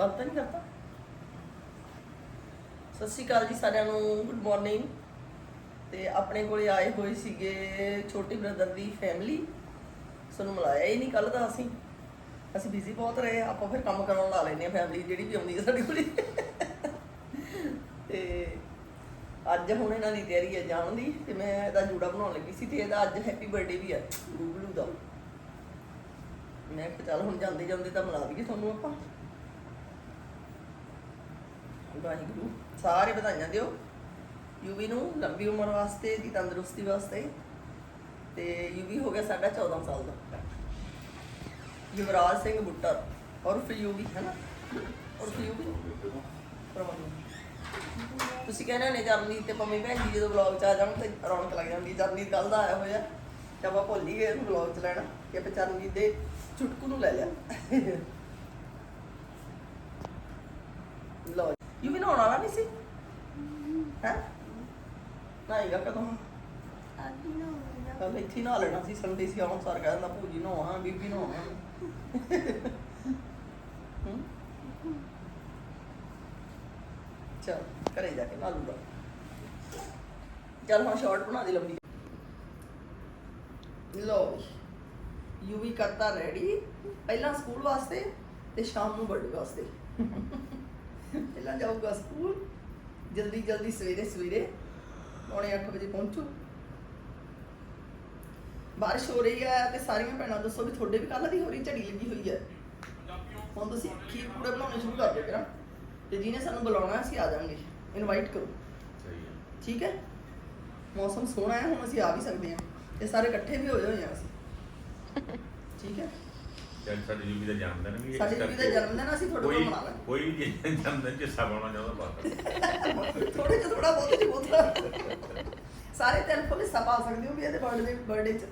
ਬੰਦ ਤਾਂ ਨਹੀਂ ਕਰਤਾ। ਸਤਿ ਸ਼੍ਰੀ ਅਕਾਲ ਜੀ ਸਾਰਿਆਂ ਨੂੰ ਗੁੱਡ ਮਾਰਨਿੰਗ ਤੇ ਆਪਣੇ ਕੋਲੇ ਆਏ ਹੋਏ ਸੀਗੇ ਛੋਟੇ ਬ੍ਰਦਰ ਦੀ ਫੈਮਿਲੀ ਸਾਨੂੰ ਮਿਲਾਇਆ ਹੀ ਨਹੀਂ ਕੱਲ ਦਾ ਅਸੀਂ। ਅਸੀਂ ਬਿਜ਼ੀ ਬਹੁਤ ਰਹੇ, ਆਪਾਂ ਫਿਰ ਕੰਮ ਕਰਾਉਣ ਲਾ ਲੈਨੇ ਆ ਫੈਮਿਲੀ ਜਿਹੜੀ ਵੀ ਆਉਂਦੀ ਹੈ ਸਾਡੀ ਕੋਲੇ। ਤੇ ਅੱਜ ਹੁਣ ਇਹਨਾਂ ਦੀ ਤਿਆਰੀ ਹੈ ਜਾਣ ਦੀ, ਤੇ ਮੈਂ ਇਹਦਾ ਜੂੜਾ ਬਣਾਉਣ ਲੱਗੀ ਸੀ ਤੇ ਇਹਦਾ ਅੱਜ ਹੈਪੀ ਬਰਥਡੇ ਵੀ ਹੈ ਗੂਗਲੂ ਦਾ। ਮੈਂ ਕਿਹਾ ਚੱਲ ਹੁਣ ਜਾਂਦੇ ਜਾਂਦੇ ਤਾਂ ਮਿਲਾ ਦਈਏ ਤੁਹਾਨੂੰ ਆਪਾਂ। ਵਾਹਿਗੁਰੂ, ਸਾਰੇ ਵਧਾਈਆਂ ਦਿਓ। ਯੂਵੀ ਨੂੰ ਲੰਬੀ ਉਮਰ ਵਾਸਤੇ ਦੀ ਤੰਦਰੁਸਤੀ ਵਾਸਤੇ। ਤੇ ਯੂਵੀ ਹੋ ਗਿਆ ਸਾਡਾ 14 ਸਾਲ ਦਾ। ਯੁਵਰਾਜ ਸਿੰਘ ਬੁੱਟਰ ਉਰਫ ਯੂਵੀ, ਹੈ ਨਾ? ਉਰਫ ਯੂਵੀ? ਤੁਸੀਂ ਕਹਿੰਦੇ ਨੇ ਜਰਨੀ ਤੇ ਪੰਮੀ ਭੈਣ ਜੀ ਜਦੋਂ ਵਲੌਗ ਚ ਆ ਜਾਣ ਤੇ ਰੌਣਕ ਲੱਗ ਜਾਂਦੀ ਜਰਨੀ ਕੱਲ ਦਾ ਆਇਆ ਹੋਇਆ। ਤੇ ਆਪਾਂ ਭੁੱਲ ਹੀ ਗਏ ਵਲੌਗ ਚ ਲੈਣਾ, ਕਿ ਆਪਾਂ ਚਰਨਜੀਤ ਦੇ ਚੁਟਕੂ ਨੂੰ ਲੈ ਲਿਆ। ਲਓ ਯੂ ਵੀ ਨਹਾਉਣ ਵਾਲਾ ਨਹੀਂ ਸੀ? ਹੈ? ਨਾਈਗਾ ਕਦੋਂ? ਕੱਲ ਇੱਥੇ ਹੀ ਨਹਾ ਲੈਣਾ ਸੀ ਸੰਡੇ ਸੀ ਆਉਣ ਸਾਰ ਕਹਿੰਦਾ ਭੂਜੀ ਨਹਾਉਣਾ ਬੀਬੀ ਨਹਾਉਣਾ ਹੂੰ। ਚਲ ਘਰੇ ਜਾ ਕੇ ਨਹਾ ਲੂਗਾ। ਚੱਲ ਹੁਣ ਸ਼ਾਰਟ ਬਣਾ ਦੇ ਲੰਬੀ। ਲੋ ਯੂ ਵੀ ਕਰਤਾ ਰੈਡੀ ਪਹਿਲਾਂ ਸਕੂਲ ਵਾਸਤੇ ਤੇ ਸ਼ਾਮ ਨੂੰ ਬਰਥਡੇ ਵਾਸਤੇ। ਪਹਿਲਾਂ ਜਾਊਗਾ ਸਕੂਲ ਜਲਦੀ ਜਲਦੀ ਸਵੇਰੇ ਸਵੇਰੇ ਪੌਣੇ 8 ਵਜੇ ਪਹੁੰਚੂ। ਬਾਰਿਸ਼ ਹੋ ਰਹੀ ਹੈ ਤੇ ਸਾਰੀਆਂ ਭੈਣਾਂ ਦੱਸੋ ਵੀ ਤੁਹਾਡੇ ਵੀ ਕੱਲ ਦੀ ਹੋ ਰਹੀ ਝੜੀ ਲੱਗੀ ਹੋਈ ਹੈ। ਹੁਣ ਤੁਸੀਂ ਖੀਰ ਪੂੜੇ ਬਣਾਉਣੇ ਸ਼ੁਰੂ ਕਰ ਦਿਓ ਕਰਾਂ ਤੇ ਜਿਹਨੇ ਸਾਨੂੰ ਬੁਲਾਉਣਾ ਅਸੀਂ ਆ ਜਾਵਾਂਗੇ। ਇਨਵਾਈਟ ਕਰੋ। ਸਹੀ ਹੈ। ਠੀਕ ਹੈ? ਮੌਸਮ ਸੋਹਣਾ ਹੈ ਹੁਣ ਅਸੀਂ ਆ ਵੀ ਸਕਦੇ ਹਾਂ। ਤੇ ਸਾਰੇ ਇਕੱਠੇ ਵੀ ਹੋਏ ਹੋਏ ਹਾਂ ਅਸੀਂ। ਠੀਕ ਹੈ? ਜਦ ਸਾਡੀ ਜੁਬੀ ਦਾ ਜਨਮ ਦਿਨ ਵੀ ਸਾਡੀ ਜੁਬੀ ਦਾ ਜਨਮ ਦਿਨ ਅਸੀਂ ਤੁਹਾਡੇ ਕੋਲ ਕੋਈ ਮਨਾ ਲਾਂਗੇ। ਕੋਈ ਵੀ ਜਨਮ ਦਿਨ ਚ ਪਾਉਣਾ ਚਾਹੁੰਦਾ ਬਾਤ ਥੋੜੇ ਜਿਹਾ ਥੋੜਾ ਬਹੁਤ ਜਿਹਾ ਬਹੁਤ। ਸਾਰੇ ਤਿੰਨ ਫੁੱਲ ਹਿੱਸਾ ਪਾ ਸਕਦੇ ਹੋ ਵੀ ਇਹਦੇ ਬਰਥਡੇ ਬਰਥਡੇ ਚ।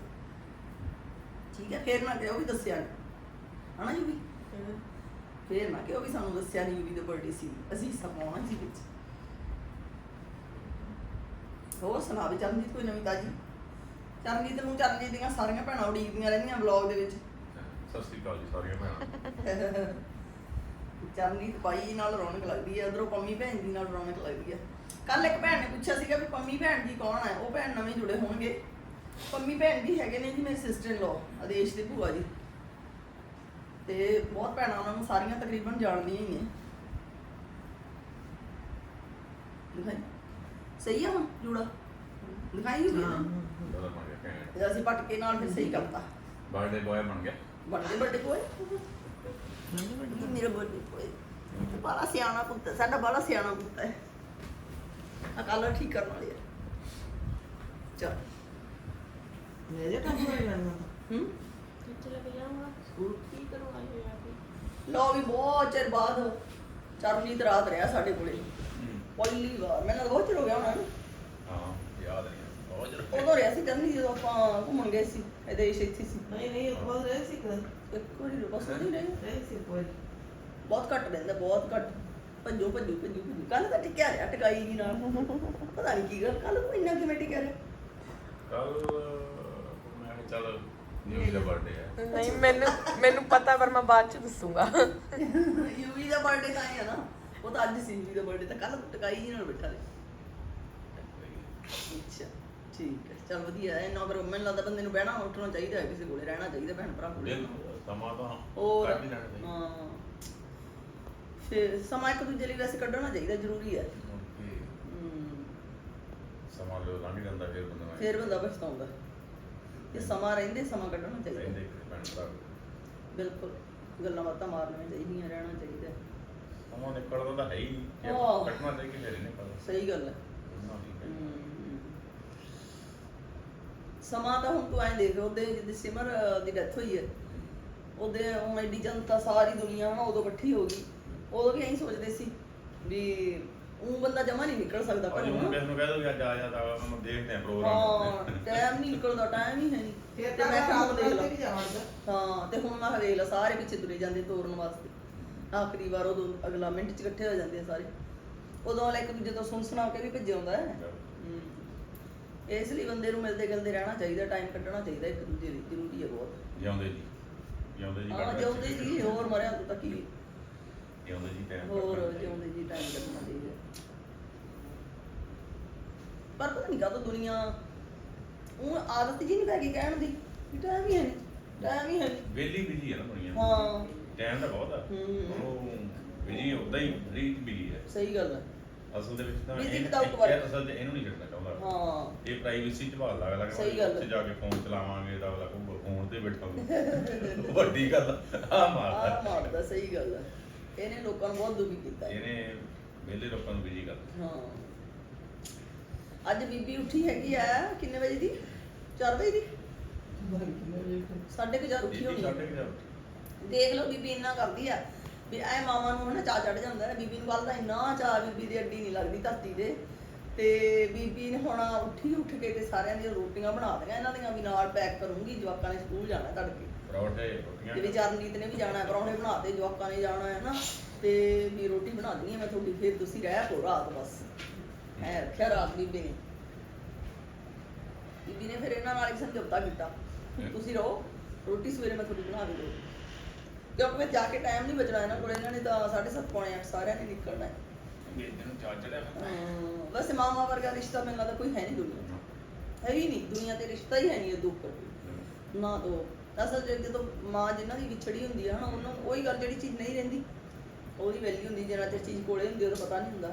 ਠੀਕ ਹੈ ਫੇਰ ਨਾ ਕਿਹੋ ਵੀ ਦੱਸਿਆ ਹਨਾ ਜੀ ਵੀ ਫੇਰ ਨਾ ਕਿਹੋ ਵੀ ਸਾਨੂੰ ਦੱਸਿਆ ਨਹੀਂ ਵੀ ਦਾ ਬਰਥਡੇ ਸੀ। ਅਸੀਂ ਹਿੱਸਾ ਪਾਉਣਾ ਸੀ ਵਿੱਚ। ਹੋਰ ਸੁਣਾ ਵੀ ਚਰਨਜੀਤ ਕੋਈ ਨਵੀਂ ਤਾਜੀ? ਚਰਨਜੀਤ ਨੂੰ ਚਰਨਜੀਤ ਦੀਆਂ ਸਾਰੀਆਂ ਭੈਣਾਂ ਉਡੀਕਦੀਆਂ ਰਹਿੰਦੀਆਂ ਵਲੌਗ ਦੇ ਵਿੱਚ। ਸਤਿ ਸ੍ਰੀ ਅਕਾਲ ਜੀ ਸਾਰੀਆਂ ਭੈਣਾਂ ਚਰਨਜੀਤ ਬਾਈ ਨਾਲ ਰੌਣਕ ਲੱਗਦੀ ਹੈ ਉਧਰੋਂ ਪੰਮੀ ਭੈਣ ਜੀ ਨਾਲ ਰੌਣਕ ਲੱਗਦੀ ਹੈ ਕੱਲ ਇੱਕ ਭੈਣ ਨੇ ਪੁੱਛਿਆ ਸੀਗਾ ਵੀ ਪੰਮੀ ਭੈਣ ਜੀ ਕੌਣ ਹੈ ਉਹ ਭੈਣ ਨਵੇਂ ਜੁੜੇ ਹੋਣਗੇ। ਪੰਮੀ ਭੈਣ ਜੀ ਹੈਗੇ ਨੇ ਜੀ ਮੇਰੇ ਸਿਸਟਰ ਇਨ ਲੋ ਆਦੇਸ਼ ਦੇ ਭੂਆ ਜੀ। ਤੇ ਬਹੁਤ ਭੈਣਾਂ ਉਹਨਾਂ ਨੂੰ ਸਾਰੀਆਂ ਤਕਰੀਬਨ ਜਾਣਦੀਆਂ ਹੀ ਨੇ। ਦਿਖਾਈ। ਸਹੀ ਆ ਹੁਣ ਜੁੜਾ? ਦਿਖਾਈ ਬਣ ਗਿਆ ਭੈਣ। ਤੇ ਅਸੀਂ ਪਟਕੇ ਨਾਲ ਫਿਰ ਸਹੀ ਕਰਤਾ। ਬਰਥਡੇ ਬॉय ਬਣ ਗਿਆ। ਵੱਡੇ ਵੱਡੇ ਕੋਏ ਮੇਰੇ ਵੱਡੇ ਕੋਏ ਬੜਾ ਸਿਆਣਾ ਪੁੱਤ ਹੈ, ਸਾਡਾ ਬੜਾ ਸਿਆਣਾ ਪੁੱਤ ਹੈ। ਆ ਕਲਰ ਠੀਕ ਕਰਨ ਵਾਲੀ ਹੈ ਚਲ। ਮੇਰੇ ਕੰਮ ਹੋਈ ਜਾਂਦਾ ਹੂੰ? ਚਲੇ ਜਾਊਂਗਾ ਸਕੂਲ ਕੀ ਕਰੂੰਗਾ ਇਹ ਆ ਕੇ ਲੋ ਵੀ ਬਹੁਤ ਚਿਰ ਬਾਅਦ ਚਰਨਜੀਤ ਰਾਤ ਰਿਹਾ ਸਾਡੇ ਕੋਲੇ। ਪਹਿਲੀ ਵਾਰ। ਮੈਨੂੰ ਬਹੁਤ ਚਿਰ ਹੋ ਗਿਆ ਹੋਣਾ ਨਾ। ਹਾਂ ਯਾਦ ਨਹੀਂ ਬਹੁਤ ਜਰ ਉਦੋਂ ਰਿਹਾ ਸੀ ਚਰਨਜੀਤ ਜਦੋਂ ਆਪਾਂ ਘੁੰਮਣ ਗਏ ਸੀ। ਇਹਦੇ ਦੇਸ਼ ਇੱਥੇ ਸੀ ਨਹੀਂ ਨਹੀਂ ਉਹ ਬਹੁਤ ਰਹੇ ਸੀ ਕਰ ਇੱਕ ਵਾਰੀ ਬਸ ਨਹੀਂ ਰਹੇ ਰਹੇ ਸੀ ਕੋਈ ਬਹੁਤ ਘੱਟ ਰਹਿੰਦਾ ਬਹੁਤ ਘੱਟ ਭੱਜੋ ਭੱਜੋ ਭੱਜੋ ਭੱਜੋ ਕੱਲ ਤਾਂ ਟਿਕਿਆ ਰਿਹਾ ਟਿਕਾਈ ਜੀ ਨਾਲ ਪਤਾ ਨਹੀਂ ਕੀ ਗੱਲ ਕੱਲ ਕੋਈ ਇੰਨਾ ਕਿਵੇਂ ਟਿਕਿਆ ਰਿਹਾ ਕੱਲ ਮੈਂ ਕਿਹਾ ਚੱਲ ਨਿਊ ਦਾ ਬਰਥਡੇ ਹੈ ਨਹੀਂ ਮੈਨੂੰ ਮੈਨੂੰ ਪਤਾ ਪਰ ਮੈਂ ਬਾਅਦ ਚ ਦੱਸੂਗਾ ਯੂਵੀ ਦਾ ਬਰਥਡੇ ਤਾਂ ਹੀ ਨਾ ਉਹ ਤਾਂ ਅੱਜ ਸੀ ਯੂਵੀ ਦਾ ਬਰਥਡੇ ਤਾਂ ਕੱਲ ਟਿਕਾਈ ਜੀ ਨਾਲ ਬੈਠਾ ਰਿਹਾ ਅੱਛਾ ਠੀਕ ਹੈ। ਚਲ ਵਧੀਆ ਹੈ ਇੰਨਾ ਪਰ ਮੈਨੂੰ ਲੱਗਦਾ ਬੰਦੇ ਨੂੰ ਬਹਿਣਾ ਉੱਠਣਾ ਚਾਹੀਦਾ ਹੈ ਕਿਸੇ ਕੋਲੇ ਰਹਿਣਾ ਚਾਹੀਦਾ ਭੈਣ ਭਰਾ ਕੋਲੇ। ਸਮਾਂ ਤਾਂ ਹੋਰ ਕੱਢ ਹੀ ਲੈਣਾ ਚਾਹੀਦਾ। ਹਾਂ। ਫਿਰ ਸਮਾਂ ਇੱਕ ਦੂਜੇ ਲਈ ਵੈਸੇ ਕੱਢਣਾ ਚਾਹੀਦਾ ਜ਼ਰੂਰੀ ਹੈ। ਹਮ, ਸਮਾਂ ਜਦੋਂ ਲੰਘ ਜਾਂਦਾ ਫਿਰ ਬੰਦਾ ਨੂੰ ਫਿਰ ਬੰਦਾ ਪਛਤਾਉਂਦਾ। ਇਹ ਸਮਾਂ ਰਹਿੰਦੇ ਸਮਾਂ ਕੱਢਣਾ ਚਾਹੀਦਾ। ਰਹਿੰਦੇ ਭੈਣ ਭਰਾ। ਬਿਲਕੁਲ। ਗੱਲਾਂ ਬਾਤਾਂ ਮਾਰਨੀਆਂ ਚਾਹੀਦੀਆਂ ਰਹਿਣਾ ਚਾਹੀਦਾ। ਸਮਾਂ ਨਿਕਲਦਾ ਤਾਂ ਹੈ ਹੀ ਨਹੀਂ। ਜੇ। ਕੱਟਣਾ ਚਾਹੀਦਾ ਕਿ ਫਿਰ ਹੀ ਨਿਕਲਦਾ? ਸਹੀ ਗੱਲ ਹੈ ਉਹਨਾਂ ਦੀ ਹੈ। ਹਮ। ਸਮਾਂ ਤਾਂ ਹੁਣ ਤੂੰ ਐਂ ਦੇਖ ਉਹਦੇ ਜਿੱਦ ਸਿਮਰ ਦੀ ਡੈਥ ਹੋਈ ਹੈ। ਉਹਦੇ ਹੁਣ ਐਡੀ ਜਨਤਾ ਸਾਰੀ ਦੁਨੀਆ ਹਨਾ ਉਦੋਂ ਇਕੱਠੀ ਹੋ ਗਈ। ਉਦੋਂ ਵੀ ਐਂ ਸੋਚਦੇ ਸੀ ਵੀ ਉਹ ਬੰਦਾ ਜਮਾ ਨਹੀਂ ਨਿਕਲ ਸਕਦਾ ਘਰੋਂ ਹੁਣ ਹਨਾ। ਕਿਸ ਨੂੰ ਕਹਿ ਦੋ ਵੀ ਅੱਜ ਆ ਜਾ ਤਾਂ ਉਹਨੂੰ ਦੇਖਦੇ ਆ ਹਾਂ ਪ੍ਰੋਗਰਾਮ ਟਾਈਮ ਨਹੀਂ ਨਿਕਲਦਾ ਟਾਈਮ ਹੀ ਹੈ ਨਹੀਂ ਫਿਰ ਤੇ ਮੈਂ ਹੁਣ ਦੇਖ ਲਾ। ਵੀ ਹਾਂ ਤੇ ਹੁਣ ਮੈਂ ਕਿਹਾ ਵੇਖ ਲਾ ਸਾਰੇ ਪਿੱਛੇ ਤੁਰੇ ਜਾਂਦੇ ਤੋਰਨ ਵਾਸਤੇ। ਆਖਰੀ ਵਾਰ ਉਦੋਂ ਅਗਲਾ ਮਿੰਟ ਚ ਇਕੱਠੇ ਹੋ ਜਾਂਦੇ ਆ ਸਾਰੇ। ਉਦੋਂ ਵਾਲਾ ਇੱਕ ਦੂਜੇ ਤੋਂ ਸੁਣ ਸੁਣਾ ਕੇ ਵੀ ਭੱਜੇ ਆਉਂਦਾ ਹੈ। ਇਸ ਲਈ ਬੰਦੇ ਨੂੰ ਮਿਲਦੇ ਗਿਲਦੇ ਰਹਿਣਾ ਚਾਹੀਦਾ ਟਾਈਮ ਕੱਢਣਾ ਚਾਹੀਦਾ ਇੱਕ ਦੂਜੇ ਲਈ ਜ਼ਰੂਰੀ ਹੈ ਬਹੁਤ। ਜਿਉਂਦੇ ਜੀ ਜਿਉਂਦੇ ਜੀ ਹਾਂ ਜਿਉਂਦੇ ਜੀ ਹੋਰ ਮਰਿਆ ਤੋਂ ਤਾਂ ਕੀ। ਜਿਉਂਦੇ ਜੀ ਟਾਈਮ ਹੋਰ ਜਿਉਂਦੇ ਜੀ ਟਾਈਮ ਕੱਢਣਾ ਚਾਹੀਦਾ। ਪਰ ਪਤਾ ਨਹੀਂ ਕਾਹਤੋਂ ਦੁਨੀਆ ਉਹ ਆਦਤ ਜੀ ਨਹੀਂ ਪੈ ਗਈ ਕਹਿਣ ਦੀ ਵੀ ਟਾਈਮ ਹੀ ਹੈ ਨਹੀਂ ਟਾਈਮ ਹੀ ਹੈ ਨਹੀਂ ਵੇਲੀ ਬਿਜ਼ੀ ਹੈ ਨਾ ਦੁਨੀਆ ਹਾਂ। ਟਾਈਮ ਤਾਂ ਬਹੁਤ ਆ। ਹੂੰ। ਉਹ ਬਿਜ਼ੀ ਉਦਾਂ ਹੀ ਫਰੀ ਬਿਜ਼ੀ ਹੈ ਸਹੀ ਗੱਲ ਹੈ ਅਸਲ ਦੇ ਵਿੱਚ ਤਾਂ Busy ਇਹ- without ਇਹ. ਅਸਲ 'ਚ ਇਹਨੂੰ ਨਹੀਂ ਛੱਡਣਾ ਚਾਹੁੰਦਾ ਹਾਂ। ਇਹ ਪ੍ਰਾਈਵੇਸੀ ਚ ਭਾਲ ਲੱਗ ਲੱਗ ਸਹੀ ਗੱਲ ਜਾ ਕੇ ਫੋਨ ਚਲਾਵਾਂਗੇ ਤਾਂ ਅਗਲਾ ਕਹੂਗਾ ਫੋਨ ਤੇ ਬੈਠਾ ਵੱਡੀ ਗੱਲ ਆ ਆ ਮਾਰਦਾ। ਮਾਰਦਾ ਸਹੀ ਗੱਲ ਹੈ ਇਹਨੇ ਲੋਕਾਂ ਨੂੰ ਬਹੁਤ ਦੁਖੀ ਕੀਤਾ। ਹੈ। ਇਹਨੇ ਵਿਹਲੇ ਲੋਕਾਂ ਨੂੰ ਬਿਜ਼ੀ ਕਰ ਹਾਂ। ਅੱਜ ਬੀਬੀ ਉੱਠੀ ਹੈਗੀ ਆ ਕਿੰਨੇ ਵਜੇ ਦੀ? 4 ਵਜੇ ਦੀ? ਸਾਢੇ ਕੁ ਚਾਰ ਉੱਠੀ ਹੋਣੀ ਸਾਡੇ ਦੇਖ ਲਓ ਬੀਬੀ ਇੰਨਾ ਕਰਦੀ ਆ। ਵੀ ਐ ਮਾਮਾ ਨੂੰ ਹਨਾ ਚਾਹ ਚੜ ਜਾਂਦਾ ਹੈ। ਬੀਬੀ ਨੂੰ ਕੱਲ ਦਾ ਇੰਨਾ ਚਾਹ ਬੀਬੀ ਦੀ ਅੱਡੀ ਨਹੀਂ ਲੱਗਦੀ ਧਰਤੀ ਦੇ ਤੇ ਬੀਬੀ ਨੇ ਹੁਣ ਉੱਠੀ ਉੱਠ ਕੇ ਤੇ ਸਾਰਿਆਂ ਦੀਆਂ ਰੋਟੀਆਂ ਬਣਾ ਦਿਆਂ ਇਹਨਾਂ ਦੀਆਂ ਵੀ ਨਾਲ ਪੈਕ ਕਰੂੰਗੀ ਜਵਾਕਾਂ ਨੇ ਸਕੂਲ ਜਾਣਾ ਤੜਕੇ। ਪਰੌਠੇ ਰੋਟੀਆਂ ਤੇ ਵੀ ਚਰਨਜੀਤ ਨੇ ਵੀ ਜਾਣਾ ਪਰੌਂਠੇ ਬਣਾਤੇ ਜਵਾਕਾਂ ਨੇ ਜਾਣਾ ਹੈ ਨਾ। ਤੇ ਵੀ ਰੋਟੀ ਬਣਾ ਹੈ ਮੈਂ ਤੁਹਾਡੀ ਫਿਰ ਤੁਸੀਂ ਰਹਿ ਪੋ ਰਾਤ ਬਸ। ਹੈ ਰੱਖਿਆ ਰਾਤ ਬੀਬੀ ਨੇ। ਬੀਬੀ ਨੇ ਫਿਰ ਇਹਨਾਂ ਨਾਲ ਇੱਕ ਸਮਝੌਤਾ ਕੀਤਾ। ਤੁਸੀਂ ਰਹੋ ਰੋਟੀ ਸਵੇਰੇ ਮੈਂ ਤੁਹਾਡੀ ਬਣਾ ਕੇ ਦਊਂ ਕਿਉਂਕਿ ਮੈਂ ਜਾ ਕੇ ਟਾਈਮ ਨਹੀਂ ਬਚਣਾ ਇਹਨਾਂ ਕੋਲ ਇਹਨਾਂ ਨੇ ਤਾਂ 7:30 ਪੌਣੇ 8 ਸਾਰਿਆਂ ਨੇ ਨਿਕਲਣਾ ਹੈ। ਇਹਦੇ ਨੂੰ ਚਾਹ ਚੜਿਆ ਅਮ ਵੈਸੇ ਮਾਮਾ ਵਰਗਾ ਰਿਸ਼ਤਾ ਮੈਨੂੰ ਲੱਗਦਾ ਕੋਈ ਹੈ ਨਹੀਂ ਦੁਨੀਆ 'ਚ। ਹੈ ਹੀ ਨਹੀਂ ਦੁਨੀਆ ਤੇ ਰਿਸ਼ਤਾ ਹੀ ਹੈ ਨਹੀਂ ਇਹ ਦੁੱਖ ਨਾ ਦੋ ਅਸਲ ਜੇ ਜਦੋਂ ਮਾਂ ਜਿਨ੍ਹਾਂ ਦੀ ਵਿਛੜੀ ਹੁੰਦੀ ਹੈ ਨਾ ਉਹਨਾਂ ਨੂੰ ਉਹੀ ਗੱਲ ਜਿਹੜੀ ਚੀਜ਼ ਨਹੀਂ ਰਹਿੰਦੀ ਉਹਦੀ ਵੈਲਿਊ ਹੁੰਦੀ ਜਿਹੜਾ ਤੇ ਚੀਜ਼ ਕੋਲੇ ਹੁੰਦੀ ਉਹਦਾ ਪਤਾ ਨਹੀਂ ਹੁੰਦਾ।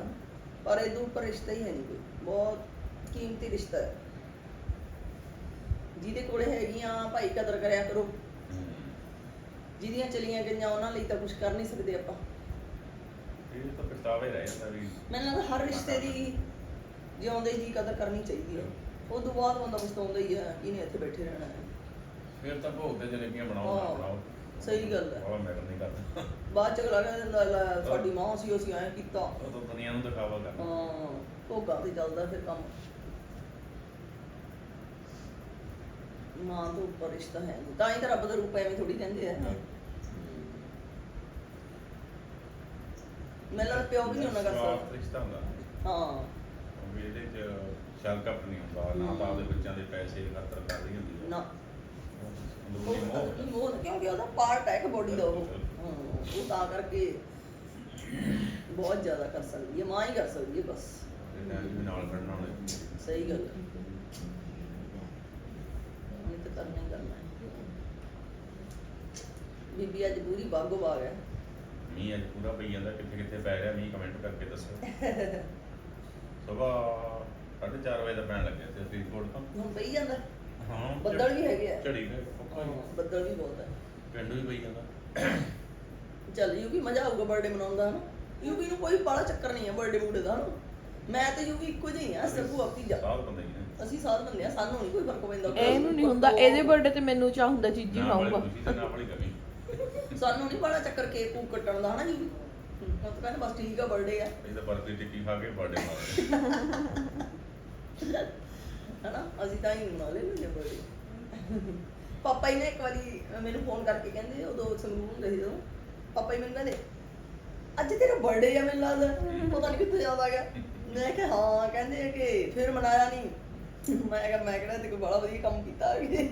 ਪਰ ਇਹਦੇ ਉੱਪਰ ਰਿਸ਼ਤਾ ਹੀ ਹੈ ਨਹੀਂ ਕੋਈ। ਬਹੁਤ ਕੀਮਤੀ ਰਿਸ਼ਤਾ ਹੈ। ਜਿਹਦੇ ਕੋਲੇ ਹੈਗੀਆਂ ਭਾਈ ਕਦਰ ਕਰਿਆ ਕਰੋ। ਜਿਹਦੀਆਂ ਚਲੀਆਂ ਗਈਆਂ ਉਹਨਾਂ ਲਈ ਤਾਂ ਕੁਝ ਕਰ ਨਹੀਂ ਸਕਦੇ ਆਪਾਂ। ਇਹ ਤਾਂ ਪਛਤਾਵਾ ਰਹਿ ਜਾਂਦਾ ਵੀ। ਮੈਨੂੰ ਲੱਗਦਾ ਹਰ ਰਿਸ਼ਤੇ ਦੀ ਜਿਉਂਦੇ ਜੀ ਕਦਰ ਕਰਨੀ ਚਾਹੀਦੀ ਹੈ ਉਹ ਤੋਂ ਬਾਅਦ ਬੰਦਾ ਪਛਤਾਉਂਦਾ ਹੀ ਹੈ ਕਿ ਨਹੀਂ ਇੱਥੇ ਬੈਠੇ ਰਹਿਣਾ ਹੈ। ਫਿਰ ਤਾਂ ਭੋਗ ਤੇ ਜਲੇਬੀਆਂ ਬਣਾਓ ਨਾ ਹਾਂ, ਬਣਾਓ। ਸਹੀ ਗੱਲ ਹੈ ਉਹ ਮੈਡਮ ਨਹੀਂ ਕਰਦਾ ਬਾਅਦ ਚ ਅਗਲਾ ਕਹਿੰਦਾ ਲੈ, ਸਾਡੀ ਮਾਂ ਸੀ ਅਸੀਂ ਐਂ ਕੀਤਾ। ਉਹ ਤਾਂ ਦੁਨੀਆ ਨੂੰ ਦਿਖਾਵਾ ਕਰਦਾ ਹਾਂ ਭੋਗਾਂ ਤੇ ਚੱਲਦਾ ਫਿਰ ਕੰਮ। ਮਾਂ ਤੋਂ ਉੱਪਰ ਰਿਸ਼ਤਾ ਹੈ ਨਹੀਂ। ਤਾਂ ਹੀ ਤਾਂ ਰੱਬ ਦਾ ਰੂਪ ਐਵੇਂ ਥੋੜੀ ਕਹਿੰਦੇ ਆ। ਮੈਨੂੰ ਲੱਗਦਾ ਪਿਓ ਵੀ ਨਹੀਂ ਉਹਨਾਂ ਕਰ ਸਕਦਾ ਰਿਸ਼ਤਾ ਹੁੰਦਾ। ਹਾਂ। ਕਿਉਂਕਿ ਇਹਦੇ ਚ ਸ਼ੈਲ ਕੱਪ ਨਹੀਂ ਹੁੰਦਾ। ਨਾ ਤਾਂ ਆਪਦੇ ਬੱਚਿਆਂ ਦੇ ਪੈਸੇ ਦੀ ਖਾਤਰ ਕਰਦੀ ਹੁੰਦੀ ਹੈ ਨਾ। ਅੰਦਰੂਨੀ ਉਹ ਮੋਹ। ਮੋਹ ਕਿਉਂਕਿ ਉਹਦਾ ਪਾਰਟ ਹੈ ਕਿ ਬੋਡੀ ਦਾ ਉਹ। ਹਾਂ, ਉਹ ਤਾਂ ਕਰਕੇ ਬਹੁਤ ਜ਼ਿਆਦਾ ਕਰ ਸਕਦੀ ਹੈ ਮਾਂ ਹੀ ਕਰ ਸਕਦੀ ਹੈ ਬਸ। ਤੇ ਟਾਈਮ ਵੀ ਨਾਲ ਖੜਨਾ ਉਹਨੇ ਸਹੀ ਗੱਲ ਹੈ ਕਰਨਾ ਹੀ ਕਰਨਾ ਹੈ। ਬੀਬੀ ਅੱਜ ਪੂਰੀ ਬਾਗੋ ਬਾਗ ਹੈ। ਮੀਂਹ ਅੱਜ ਪੂਰਾ ਪਈ ਜਾਂਦਾ ਕਿੱਥੇ ਕਿੱਥੇ ਪੈ ਰਿਹਾ ਮੀਂਹ ਕਮੈਂਟ ਕਰਕੇ ਦੱਸੋ। ਸਵੇਰ 4:30 ਵਜੇ ਦਾ ਪੈਣ ਲੱਗਿਆ ਸੀ ਫਰੀਦਕੋਟ ਤੋਂ। ਹੁਣ ਪਈ ਜਾਂਦਾ? ਹਾਂ ਬੱਦਲ ਵੀ ਹੈਗੇ ਆ। ਝੜੀ ਦੇ ਪੱਕਾ ਹੀ। ਬੱਦਲ ਵੀ ਬਹੁਤ ਹੈ ਪਿੰਡ ਵੀ ਪਈ ਜਾਂਦਾ। ਚੱਲ ਯੂਵੀ ਮਜ਼ਾ ਆਊਗਾ ਬਰਥਡੇ ਮਨਾਉਂਦਾ ਹਨਾ? ਯੂਵੀ ਨੂੰ ਕੋਈ ਬੜਾ ਚੱਕਰ ਨਹੀਂ ਹੈ ਬਰਥਡੇ ਬੂਡੇ ਦਾ ਹਨਾ? ਮੈਂ ਤੇ ਯੂਵੀ ਇੱਕੋ ਜਿਹੀ ਆ ਸਭੂ ਆਪੀ ਜਾ। ਬੰਦੇ ਹੀ ਅਸੀਂ ਸਾਧ ਬੰਦੇ ਆ ਸਾਨੂੰ ਨਹੀਂ ਕੋਈ ਫ਼ਰਕ ਪੈਂਦਾ। ਇਹਨੂੰ ਨਹੀਂ ਹੁੰਦਾ ਇਹਦੇ ਬਰਥਡੇ ਤੇ ਮੈਨੂੰ ਚਾਹ ਹੁੰਦਾ ਚੀਜ਼ੀ ਨਾ ਵਾਲੀ ਖਾਊਗਾ ਖੁਸ਼ੀ ਤੇ ਨਾ ਵਾਲੀ ਕਮੀ ਸਾਨੂੰ ਨਹੀਂ ਬੜਾ ਚੱਕਰ ਕੇਕ ਕੂਕ ਕੱਟਣ ਦਾ ਹਨਾ ਜੀ? ਉਹ ਤਾਂ ਕਹਿੰਦੇ ਬਸ ਠੀਕ ਆ ਬਰਥਡੇ ਆ। ਇਹ ਤਾਂ ਬਰਥਡੇ ਟਿੱਕੀ ਖਾ ਕੇ ਬਰਥਡੇ ਮਾਰਦੇ ਹਨਾ? ਅਸੀਂ ਤਾਂ ਹੀ ਮਨਾ ਲੈਂਦੇ ਬਰਥਡੇ ਪਾਪਾ ਹੀ ਨੇ ਇੱਕ ਵਾਰੀ ਮੈਨੂੰ ਫੋਨ ਕਰਕੇ ਕਹਿੰਦੇ ਉਦੋਂ ਸੰਗਰੂਰ ਹੁੰਦੇ ਸੀ ਜਦੋਂ। ਪਾਪਾ ਹੀ ਮੈਨੂੰ ਕਹਿੰਦੇ ਅੱਜ ਤੇਰਾ ਬਰਥਡੇ ਆ ਮੈਨੂੰ ਲੱਗਦਾ। ਪਤਾ ਨਹੀਂ ਕਿੱਥੇ ਜਾਂਦਾ ਗਿਆ। ਮੈਂ ਕਿਹਾ ਹਾਂ ਕਹਿੰਦੇ ਕਿ ਫਿਰ ਮਨਾਇਆ ਨਹੀਂ ਮੈਂ ਕਿਹਾ ਮੈਂ ਕਿਹੜਾ ਤੇ ਕੋਈ ਬੜਾ ਵਧੀਆ ਕੰਮ ਕੀਤਾ ਵੀ।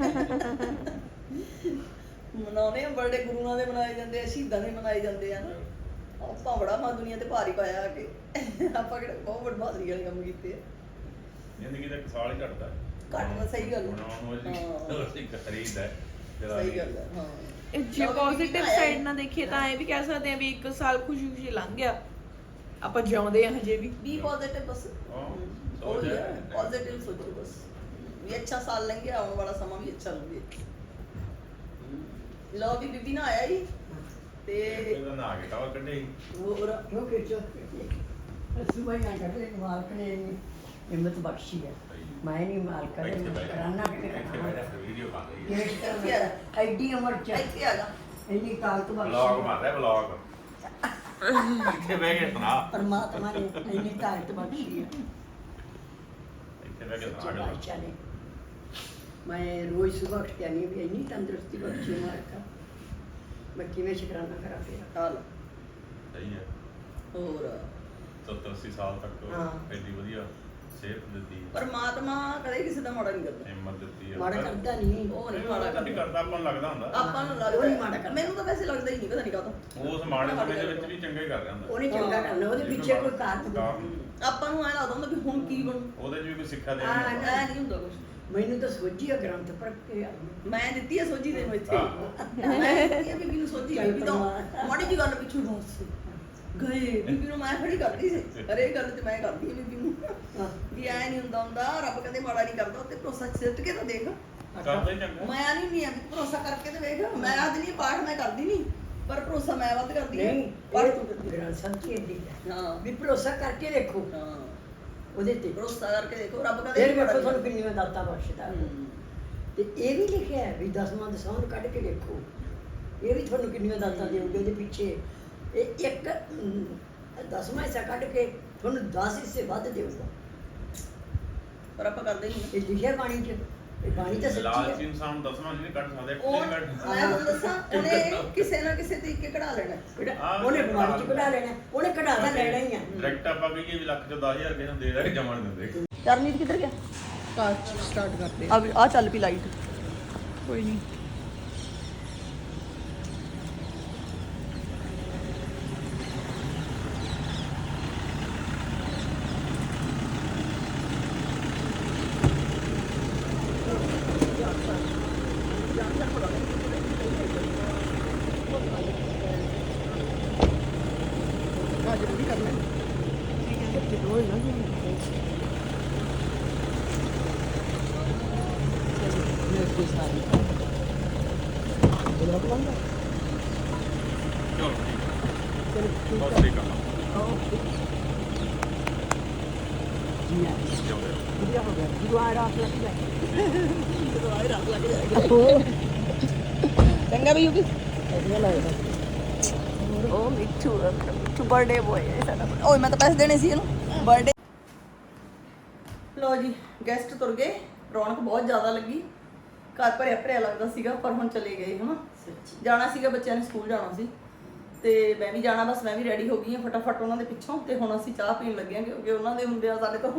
ਮਨਾਉਣੇ ਆ ਬਰਥਡੇ ਗੁਰੂਆਂ ਦੇ ਮਨਾਏ ਜਾਂਦੇ ਆ ਸ਼ਹੀਦਾਂ ਦੇ ਮਨਾਏ ਜਾਂਦੇ ਆ ਨਾ। ਆਪਾਂ ਬੜਾ ਮਾ ਦੁਨੀਆ ਤੇ ਭਾਰੀ ਪਾਇਆ ਆ ਕੇ। ਆਪਾਂ ਕਿਹੜੇ ਬਹੁਤ ਵੱਡ ਬਹਾਦਰੀ ਵਾਲੇ ਕੰਮ ਕੀਤੇ ਆ। ਜ਼ਿੰਦਗੀ ਦਾ ਇੱਕ ਸਾਲ ਹੀ ਘਟਦਾ। ਘੱਟਦਾ, ਸਹੀ ਗੱਲ ਹਾਂ। ਵਾਲੀ ਖਰੀਦ ਸਹੀ ਗੱਲ ਹੈ ਹਾਂ। ਇਹ ਜੇ ਪੋਜ਼ਿਟਿਵ ਸਾਈਡ ਨਾਲ ਦੇਖੀਏ ਤਾਂ ਇਹ ਵੀ ਕਹਿ ਸਕਦੇ ਆ ਵੀ ਇੱਕ ਸਾਲ ਖੁਸ਼ੀ ਖੁਸ਼ੀ ਲੰਘ ਗਿਆ। ਆਪਾਂ ਜਿਉਂਦੇ ਆ ਹਜੇ ਵੀ। ਬੀ ਪੋਜ਼ਿਟਿਵ ਬਸ। ਸੋਚ ਪੋਜ਼ਿਟਿਵ ਸੋਚੋ ਬਸ। ਵੀ ਅੱਛਾ ਸਾਲ ਲੰਘਿਆ ਆਉਣ ਵਾਲਾ ਸਮਾਂ ਵੀ ਅੱਛਾ ਲੰਘੇ। ਲਓ ਵੀ ਬੀਬੀ ਨਾ ਆਇਆ ਹੀ ਤੇ ਇਹਦਾ ਨਾ ਕੇ ਟਾਵਰ ਕੱਢੇ। ਹੋਰ? ਸੁਬਾਈਆਂ ਕਰਦੇ ਮਾਲਕ ਨੇ ਹਿੰਮਤ ਬਖਸ਼ੀ ਹੈ ਮੈਂ ਨਹੀਂ ਮਾਲਕ ਨੇ। ਕਰਾਨਾ ਵੀਡੀਓ ਬਣ ਰਹੀ ਹੈ। ਐਡੀ ਉਮਰ ਚ। ਇੱਥੇ ਆ ਜਾ। ਇੰਨੀ ਤਾਕਤ ਵਲੌਗ ਬਖਸ਼ੀ ਮਾਰਦਾ ਵਲੌਗ ਇੱਥੇ ਬਹਿ ਕੇ ਸੁਣਾ। ਪਰਮਾਤਮਾ ਨੇ ਇੰਨੀ ਤਾਕਤ ਬਖਸ਼ੀ ਹੈ ਇੱਥੇ ਬਹਿ ਕੇ ਸੱਚੇ ਸੁਣਾ ਗੱਲ। ਬਾਦਸ਼ਾਹ ਨੇ। ਮੈਂ ਰੋਜ਼ ਸੁਬਹ ਉੱਠ ਕੇ ਆਨੀ ਵੀ ਇੰਨੀ ਤੰਦਰੁਸਤੀ ਬਖਸ਼ੀ ਮਾਲਕਾ ਮੈਂ ਕਿਵੇਂ ਸ਼ੁਕਰਾਨਾ ਕਰਾਂ ਤੇਰਾ ਹਾਲ ਸਹੀ ਹੈ। ਹੋਰ। 70 80 ਸਾਲ ਤੱਕ ਹਾਂ। ਐਡੀ ਵਧੀਆ। ਸਿਹਤ ਦਿੱਤੀ ਹੈ, ਪਰਮਾਤਮਾ ਕਦੇ ਕਿਸੇ ਦਾ ਮਾੜਾ ਨਹੀਂ ਕਰਦਾ। ਹਿੰਮਤ ਦਿੱਤੀ ਹੈ। ਮਾੜਾ ਕਰਦਾ ਨਹੀਂ ਉਹ ਨਹੀਂ ਮਾੜਾ ਮਾੜਾ ਨਹੀਂ ਕਰਦਾ। ਕਰਦਾ ਆਪਾਂ ਨੂੰ ਲੱਗਦਾ ਹੁੰਦਾ। ਆਪਾਂ ਨੂੰ ਉਹ ਨਹੀਂ ਮਾੜਾ ਲੱਗਦਾ ਕਰਦਾ। ਮੈਨੂੰ ਤਾਂ ਵੈਸੇ ਲੱਗਦਾ ਹੀ ਨਹੀਂ ਪਤਾ ਨਹੀਂ ਕਾਹਤੋਂ। ਉਸ ਮਾੜੇ ਸਮੇਂ ਦੇ ਵਿੱਚ ਵੀ ਚੰਗਾ ਹੀ ਕਰ ਰਿਹਾ ਹੁੰਦਾ ਉਹਨੇ ਚੰਗਾ ਕਰਨਾ ਉਹਦੇ ਪਿੱਛੇ ਕੋਈ ਕਾਰਨ ਆਪਾਂ ਨੂੰ ਐ ਲੱਗਦਾ ਹੁੰਦਾ ਵੀ ਹੁਣ ਕੀ ਬਣੂ। ਉਹਦੇ 'ਚ ਵੀ ਕੋਈ ਸਿੱਖਿਆ ਦੇ ਹਾਂ, ਨਹੀਂ ਹੁੰਦਾ। ਕੁਝ ਮੈਨੂੰ ਤਾਂ ਸੋਚੀ ਆ ਗ੍ਰੰਥ ਪਰ ਕੇ ਮੈਂ ਦਿੱਤੀ ਹੈ ਸੋਝੀ ਦੇ ਨੂੰ ਇੱਥੇ। ਹਾਂ। ਮੈਂ ਦਿੱਤੀ ਹੈ ਬੀਬੀ ਨੂੰ ਸੋਝੀ ਬੀਬੀ ਤਾਂ। ਮਾੜੀ ਜੀ ਗੱਲ ਪਿੱਛੋਂ ਬਸ ਗਏ। ਬੀਬੀ ਨੂੰ ਮੈਂ ਖੜੀ ਕਰਦੀ ਸੀ। ਅਰੇ ਗੱਲ ਤੇ ਮੈਂ ਕਰਦੀ ਹਾਂ ਬੀਬੀ ਨੂੰ ਵੀ ਐ ਨਹੀਂ ਹੁੰਦਾ ਹੁੰਦਾ ਰੱਬ ਕਦੇ ਮਾੜਾ ਨਹੀਂ ਕਰਦਾ ਤੇ ਭਰੋਸਾ ਸਿੱਟ ਕੇ ਤਾਂ ਦੇਖ। ਕਰਦਾ ਹੀ ਚੰਗਾ ਮੈਂ ਨਹੀਂ ਨਹੀਂ ਭਰੋਸਾ ਕਰਕੇ ਤੇ ਵੇਖ। ਮੈਂ ਆਦ ਨਹੀਂ ਪਾਠ ਮੈਂ ਕਰਦੀ ਨਹੀਂ ਪਰ ਭਰੋਸਾ ਮੈਂ ਵੱਧ ਕਰਦੀ ਹਾਂ ਨਹੀਂ ਪਰ ਤੂੰ। ਗ੍ਰੰਥ ਸਾਹਿਬ ਕੀ ਏਡੀ ਹੈ। ਵੀ ਭਰੋਸਾ ਕਰਕੇ ਦੇਖੋ। ਹਾਂ। ਉਹਦੇ ਤੇ। ਭਰੋਸਾ ਕਰਕੇ ਦੇਖੋ ਰੱਬ ਕਦੇ ਫਿਰ ਵੇਖੋ ਤੁਹਾਨੂੰ ਕਰਦਾ। ਕਿੰਨੀਆਂ ਦਾਤਾਂ ਬਖਸ਼ਦਾ। ਤੇ ਇਹ ਵੀ ਲਿਖਿਆ ਹੈ ਵੀ ਦਸਵਾਂ ਦਸਾਂ ਕੱਢ ਕੇ ਦੇਖੋ। ਇਹ ਵੀ ਤੁਹਾਨੂੰ ਕਿੰਨੀਆਂ ਦਾਤਾਂ ਦੇਊਗੇ ਉਹਦੇ ਪਿੱਛੇ। ਇਹ ਇੱਕ ਦਸਵਾਂ ਹਿੱਸਾ ਕੱਢ ਕੇ ਤੁਹਾਨੂੰ 10 ਹਿੱਸੇ ਵੱਧ ਦੇਊਗਾ। ਪਰ ਆਪਾਂ ਕਰਦੇ ਨਹੀਂ। ਇਹ ਲਿਖਿਆ ਬਾਣੀ 'ਚ ਇਹ ਬਾਣੀ ਤਾਂ ਸੱਚੀ ਲਾਲਚੀ ਹੈ। ਇਨਸਾਨ ਦਸਵਾਂ ਨਹੀਂ ਕੱਢ ਸਕਦਾ ਇੱਕ ਉਹ ਨਹੀਂ ਕੱਢ ਮੈਂ ਤੁਹਾਨੂੰ ਦੱਸਾਂ ਉਹਨੇ ਕਿਸੇ ਨਾ ਕਿਸੇ ਤਰੀਕੇ ਕਢਾ ਲੈਣਾ। ਹਾਂ, ਉਹਨੇ ਬਾਣੀ 'ਚ ਕਢਾ ਲੈਣਾ ਉਹਨੇ ਕਢਾ ਤਾਂ ਲੈਣਾ ਹੀ ਆ। ਡਾਇਰੈਕਟ ਆਪਾਂ ਕਹੀਏ ਵੀ ਲੱਖ ਚੋਂ 10000 ਕਿਸੇ ਨੂੰ ਦੇ ਦੇ ਜਮਾ ਨਹੀਂ ਦਿੰਦੇ। ਚਰਨੀਤ ਕਿੱਧਰ ਗਿਆ? ਸਟਾਰਟ ਕਰਦੇ ਆ। ਆ ਚੱਲ ਪਈ ਲਾਈਟ ਕੋਈ ਨਹੀਂ ਆ ਜਲਦੀ ਕਰ ਲੈ ਚਲੋ ਠੀਕ ਬਹੁਤ ਠੀਕ ਆ ਜਿਉਂਦੇ ਰਹੋ। ਚੰਗਾ ਵੀ ਯੂਕੀ ਉਹ ਮਿੱਠੂ ਮਿੱਠੂ ਬਰਥਡੇ ਬੋਏ ਸਾਡਾ। ਓਏ, ਮੈਂ ਤਾਂ ਪੈਸੇ ਦੇਣੇ ਸੀ ਇਹਨੂੰ। ਬਰਥਡੇ ਲੋ ਜੀ ਗੈਸਟ ਤੁਰ ਗਏ। ਰੌਣਕ ਬਹੁਤ ਜ਼ਿਆਦਾ ਲੱਗੀ। ਘਰ ਭਰਿਆ ਭਰਿਆ ਲੱਗਦਾ ਸੀਗਾ ਪਰ ਹੁਣ ਚਲੇ ਗਏ ਹਨਾ? ਸੱਚੀ। ਜਾਣਾ ਸੀਗਾ ਬੱਚਿਆਂ ਨੇ ਸਕੂਲ ਜਾਣਾ ਸੀ। ਤੇ ਮੈਂ ਵੀ ਜਾਣਾ ਬਸ ਮੈਂ ਵੀ ਰੈਡੀ ਹੋ ਗਈ ਹਾਂ ਫਟਾਫਟ ਉਹਨਾਂ ਦੇ ਪਿੱਛੋਂ। ਤੇ ਹੁਣ ਅਸੀਂ ਚਾਹ ਪੀਣ ਲੱਗੇ ਹਾਂ ਕਿਉਂਕਿ ਉਹਨਾਂ ਦੇ ਹੁੰਦੇ ਆ ਸਾਡੇ ਤੋਂ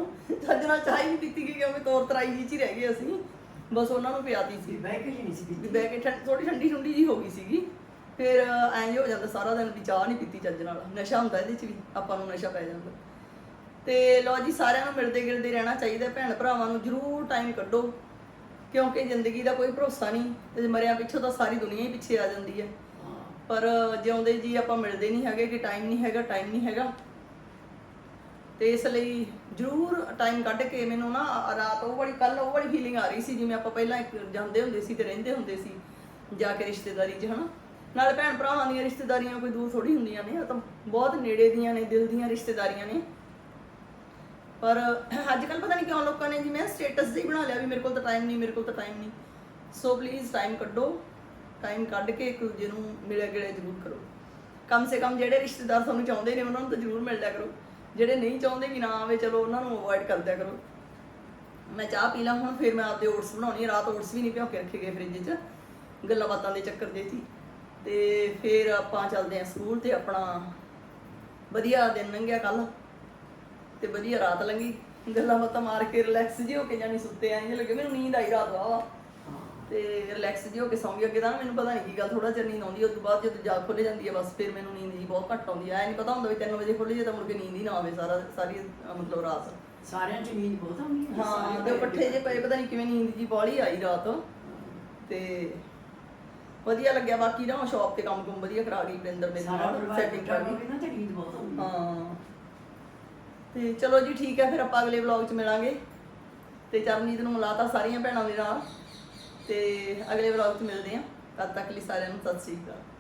ਚੱਜ ਨਾਲ ਚਾਹ ਹੀ ਨਹੀਂ ਪੀਤੀ ਗਈ ਕਿਉਂਕਿ ਤੋਰ ਤਰਾਈ ਜੀ 'ਚ ਹੀ ਰਹਿ ਗਏ ਅਸੀਂ। ਬਸ ਉਹਨਾਂ ਨੂੰ ਪਿਆਤੀ ਸੀ। ਬਹਿ ਕੇ ਨਹੀਂ ਸੀ ਪੀਤੀ। ਬਹਿ ਕੇ ਥੋੜੀ ਠੰਡੀ ਠੰਡੀ ਜੀ ਹੋ ਗਈ ਸੀਗੀ। ਫਿਰ ਐਂ ਹੀ ਹੋ ਜਾਂਦਾ ਸਾਰਾ ਦਿਨ ਵੀ ਚਾਹ ਨਹੀਂ ਪੀਤੀ ਚੱਜ ਨਾਲ। ਨਸ਼ਾ ਹੁੰਦਾ ਇਹਦੇ 'ਚ ਵੀ ਆਪਾਂ ਨੂੰ ਨਸ਼ਾ ਪੈ ਜਾਂਦਾ। ਤੇ ਲੋ ਜੀ, ਸਾਰਿਆਂ ਨੂੰ ਮਿਲਦੇ ਗਿਲਦੇ ਰਹਿਣਾ ਚਾਹੀਦਾ, ਭੈਣ ਭਰਾਵਾਂ ਨੂੰ ਜ਼ਰੂਰ ਟਾਈਮ ਕੱਢੋ। ਕਿਉਂਕਿ ਜ਼ਿੰਦਗੀ ਦਾ ਕੋਈ ਭਰੋਸਾ ਨਹੀਂ, ਤੇ ਮਰਿਆ ਪਿੱਛੋਂ ਤਾਂ ਸਾਰੀ ਦੁਨੀਆ ਹੀ ਪਿੱਛੇ ਆ ਜਾਂਦੀ ਹੈ। ਪਰ ਜਿਉਂਦੇ ਜੀ ਆਪਾਂ ਮਿਲਦੇ ਨਹੀਂ ਹੈਗੇ ਕਿ ਟਾਈਮ ਨਹੀਂ ਹੈਗਾ ਟਾਈਮ ਨਹੀਂ ਹੈਗਾ। ਤੇ ਇਸ ਲਈ ਜ਼ਰੂਰ ਟਾਈਮ ਕੱਢ ਕੇ ਮੈਨੂੰ ਨਾ ਰਾਤ ਉਹ ਵਾਲੀ ਕੱਲ ਉਹ ਵਾਲੀ ਫੀਲਿੰਗ ਆ ਰਹੀ ਸੀ, ਜਿਵੇਂ ਆਪਾਂ ਪਹਿਲਾਂ ਜਾਂਦੇ ਹੁੰਦੇ ਸੀ ਤੇ ਰਹਿੰਦੇ ਹੁੰਦੇ ਸੀ, ਜਾ ਕੇ ਰਿਸ਼ਤੇਦਾਰੀ 'ਚ, ਹਨਾ। ਨਾਲ ਭੈਣ ਭਰਾਵਾਂ ਦੀਆਂ ਰਿਸ਼ਤੇਦਾਰੀਆਂ ਕੋਈ ਦੂਰ ਥੋੜੀ ਹੁੰਦੀਆਂ ਨੇ ਉਹ ਤਾਂ ਬਹੁਤ ਨੇੜੇ ਦੀਆਂ ਨੇ, ਦਿਲ ਦੀਆਂ ਰਿਸ਼ਤੇਦਾਰੀਆਂ ਨੇ। ਪਰ ਅੱਜ ਕੱਲ ਪਤਾ ਨਹੀਂ ਕਿਉਂ ਲੋਕਾਂ ਨੇ ਜਿਵੇਂ ਸਟੇਟਸ ਹੀ ਬਣਾ ਲਿਆ ਵੀ ਮੇਰੇ ਕੋਲ ਤਾਂ ਟਾਈਮ ਨਹੀਂ, ਮੇਰੇ ਕੋਲ ਤਾਂ ਟਾਈਮ ਨਹੀਂ। ਸੋ ਪਲੀਜ਼ ਟਾਈਮ ਕੱਢੋ ਟਾਈਮ ਕੱਢ ਕੇ ਇੱਕ ਦੂਜੇ ਨੂੰ ਮਿਲਿਆ ਗਿਲਿਆ ਜ਼ਰੂਰ ਕਰੋ। ਕਮ ਸੇ ਕਮ ਜਿਹੜੇ ਰਿਸ਼ਤੇਦਾਰ ਤੁਹਾਨੂੰ ਚਾਹੁੰਦੇ ਨੇ, ਉਹਨਾਂ ਨੂੰ ਤਾਂ ਜ਼ਰੂਰ ਮਿਲ ਲਿਆ ਕਰੋ। ਜਿਹੜੇ ਨਹੀਂ ਚਾਹੁੰਦੇ ਵੀ ਨਾ ਆਵੇ, ਚਲੋ ਉਹਨਾਂ ਨੂੰ ਅਵੋਇਡ ਕਰ ਦਿਆ ਕਰੋ। ਮੈਂ ਚਾਹ ਪੀ ਲਾਂ ਹੁਣ, ਫਿਰ ਮੈਂ ਆਪਦੇ ਓਟਸ ਬਣਾਉਣੀ ਆ। ਰਾਤ ਓਟਸ ਵੀ ਨਹੀਂ ਭਿਓ ਕੇ ਰੱਖੇ ਗਏ ਫ੍ਰਿਜ 'ਚ, ਗੱਲਾਂ ਬਾਤਾਂ ਦੇ ਚੱਕਰ ਦੇ ਸੀ। ਤੇ ਫਿਰ ਆਪਾਂ ਚੱਲਦੇ ਆ ਸਕੂਲ ਤੇ ਆਪਣਾ ਵਧੀਆ ਦਿਨ ਲੰਘਿਆ ਕੱਲ ਤੇ ਵਧੀਆ ਰਾਤ ਲੰਘੀ ਗੱਲਾਂ ਬਾਤਾਂ ਮਾਰ ਕੇ ਰਿਲੈਕਸ ਹੋ ਕੇ ਜਾਣੀ ਸੁੱਤੇ ਆਂ ਜੇ ਲੱਗੇ ਮੈਨੂੰ ਨੀਂਦ ਆਈ ਰਾਤ ਵਾਵਾ ਤੇ ਰਿਲੈਕਸ ਹੋ ਕੇ ਸੌਂ ਗਈ ਅੱਗੇ ਤਾਂ ਮੈਨੂੰ ਪਤਾ ਨਹੀਂ ਕੀ ਗੱਲ ਥੋੜਾ ਚਿਰ ਨੀਂਦ ਆਉਂਦੀ ਉਸ ਤੋਂ ਬਾਅਦ ਜਦੋਂ ਜਾਗ ਖੁੱਲ ਜਾਂਦੀ ਹੈ ਬਸ ਫਿਰ ਮੈਨੂੰ ਨੀਂਦ ਜੀ ਬਹੁਤ ਘੱਟ ਆਉਂਦੀ ਐ ਨਹੀਂ ਪਤਾ ਹੁੰਦਾ ਵੀ 3 ਵਜੇ ਖੁੱਲ ਜੇ ਤਾਂ ਮੁੜ ਕੇ ਨੀਂਦ ਹੀ ਨਾ ਆਵੇ ਸਾਰਾ ਸਾਰੀ ਮਤਲਬ ਰਾਤ। ਸਾਰਿਆਂ 'ਚ ਨੀਂਦ ਬਹੁਤ ਆਉਂਦੀ ਹੈ ਹਾਂ ਤੇ ਪੱਠੇ ਜੇ ਪਏ ਪਤਾ ਨਹੀਂ ਕਿਵੇਂ ਨੀਂਦ ਜੀ ਬੋਲੀ ਆਈ ਰਾਤ। ਤੇ ਵਧੀਆ ਲੱਗਿਆ ਬਾਕੀ ਨਾ ਸ਼ਾਪ ਤੇ ਕੰਮ ਕੁਮ ਵਧੀਆ ਕਰਾ ਗਈ ਬਰਿੰਦਰ ਮੇਰੇ ਨਾਲ ਸੈਟਿੰਗ ਕਰ ਗਈ ਨਾ ਤੇ ਨੀਂਦ ਬਹੁਤ ਆਉਂਦੀ ਹਾਂ। ਤੇ ਚਲੋ ਜੀ ਠੀਕ ਹੈ, ਫਿਰ ਆਪਾਂ ਅਗਲੇ ਵਲੌਗ 'ਚ ਮਿਲਾਂਗੇ। ਤੇ ਚਰਨਜੀਤ ਨੂੰ ਮਿਲਾਤਾ ਸਾਰੀਆਂ ਭੈਣਾਂ ਦੇ ਨਾਲ। ਤੇ ਅਗਲੇ ਵਲੌਗ 'ਚ ਮਿਲਦੇ ਹਾਂ। ਤਦ ਤੱਕ ਲਈ ਸਾਰਿਆਂ ਨੂੰ ਸਤਿ ਸ਼੍ਰੀ ਅਕਾਲ।